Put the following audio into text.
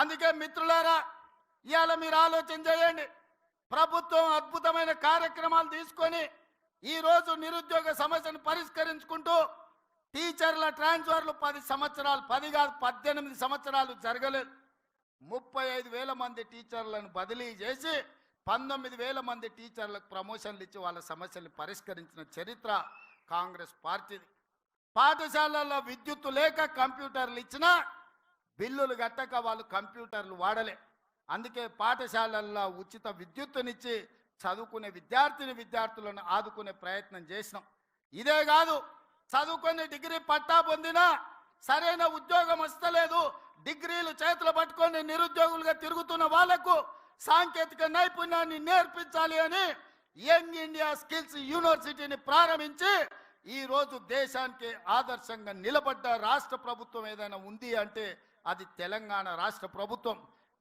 అందుకే మిత్రులారా ఇవాళ మీరు ఆలోచన చేయండి. ప్రభుత్వం అద్భుతమైన కార్యక్రమాలు తీసుకొని ఈరోజు నిరుద్యోగ సమస్యను పరిష్కరించుకుంటూ టీచర్ల ట్రాన్స్ఫర్లు పది సంవత్సరాలు పది కాదు పద్దెనిమిది సంవత్సరాలు జరగలేదు. ముప్పై ఐదు వేల మంది టీచర్లను బదిలీ చేసి పంతొమ్మిది వేల మంది టీచర్లకు ప్రమోషన్లు ఇచ్చి వాళ్ళ సమస్యల్ని పరిష్కరించిన చరిత్ర కాంగ్రెస్ పార్టీది. పాఠశాలల్లో విద్యుత్తు లేక కంప్యూటర్లు ఇచ్చినా బిల్లులు కట్టక వాళ్ళు కంప్యూటర్లు వాడలే. అందుకే పాఠశాలల్లో ఉచిత విద్యుత్తునిచ్చి చదువుకునే విద్యార్థిని విద్యార్థులను ఆదుకునే ప్రయత్నం చేసినాం. ఇదే కాదు చదువుకొని డిగ్రీ పట్టా పొందినా సరైన ఉద్యోగం వస్తలేదు. డిగ్రీలు చేతులు పట్టుకొని నిరుద్యోగులుగా తిరుగుతున్న వాళ్ళకు సాంకేతిక నైపుణ్యాన్ని నేర్పించాలి అని యంగ్ ఇండియా స్కిల్స్ యూనివర్సిటీని ప్రారంభించి ఈ రోజు దేశానికి ఆదర్శంగా నిలబడ్డ రాష్ట్ర ప్రభుత్వం ఏదైనా ఉంది అంటే అది తెలంగాణ రాష్ట్ర ప్రభుత్వం.